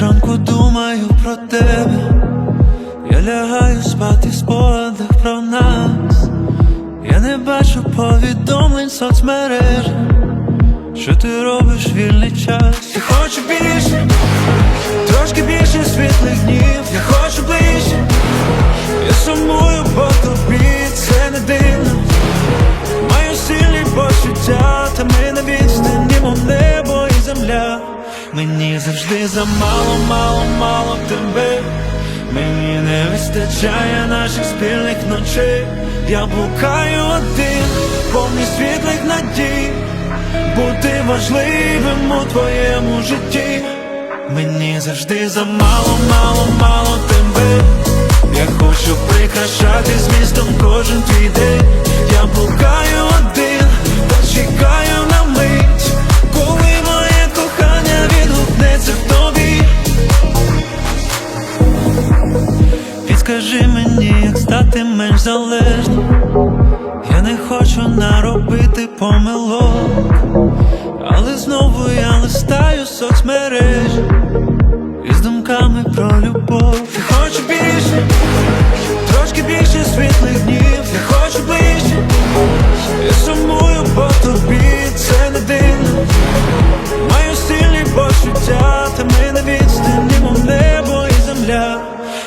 ранку думаю про тебе. Я лягаю спати в спогадах про нас. Я не бачу повідомлень соцмереж, Що ти робиш вільний час? Я хочу більше, трошки більше світлих днів, Мені завжди замало, мало, мало тебе. Мені не вистачає наших спільних ночей. Я блукаю один, повний світлих надій. Бути важливим у твоєму житті. Мені завжди замало, мало, мало Підскажи мені, як стати менш залежним. Я не хочу наробити помилок, але знову я листаю соцмережі із думками про любов. Я хочу більше, трошки більше світлих днів, я хочу ближче, я сумую